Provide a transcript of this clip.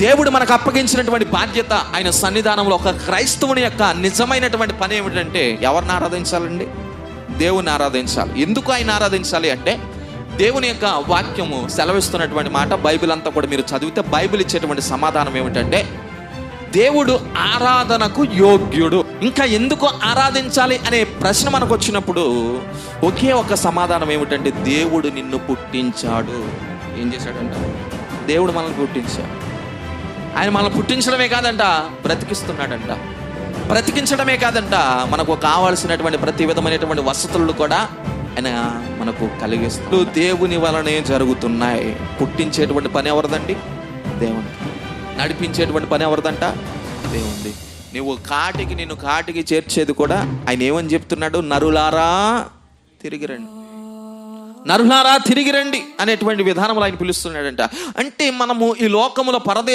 దేవుడు మనకు అప్పగించినటువంటి బాధ్యత ఆయన సన్నిధానంలో ఒక క్రైస్తవుని యొక్క నిజమైనటువంటి పని ఏమిటంటే ఎవరిని ఆరాధించాలండి? దేవుని ఆరాధించాలి. ఎందుకు ఆయన ఆరాధించాలి అంటే దేవుని యొక్క వాక్యము సెలవిస్తున్నటువంటి మాట బైబిల్ అంతా కూడా మీరు చదివితే బైబిల్ ఇచ్చేటువంటి సమాధానం ఏమిటంటే దేవుడు ఆరాధనకు యోగ్యుడు. ఇంకా ఎందుకు ఆరాధించాలి అనే ప్రశ్న మనకు వచ్చినప్పుడు ఒకే ఒక సమాధానం ఏమిటంటే దేవుడు నిన్ను పుట్టించాడు. ఏం చేశాడంట? దేవుడు మనల్ని పుట్టించాడు. ఆయన మనల్ని పుట్టించడమే కాదంట బ్రతికిస్తున్నాడంట. బ్రతికించడమే కాదంట మనకు కావాల్సినటువంటి ప్రతి విధమైనటువంటి వసతులు కూడా ఆయన మనకు కలిగిస్తూ దేవుని వలనే జరుగుతున్నాయి. పుట్టించేటువంటి పని ఎవరిదండి? దేవుని నడిపించేటువంటి పని ఎవరిదంట? దేవుంది నువ్వు కాటికి నిన్ను కాటికి చేర్చేది కూడా ఆయన ఏమని చెప్తున్నాడు? నరులారా తిరిగి రండి. నరులారా తిరిగి రండి అనేటువంటి విధానంలో ఆయన పిలుస్తున్నాడంట. అంటే మనము ఈ లోకములో పరదేశ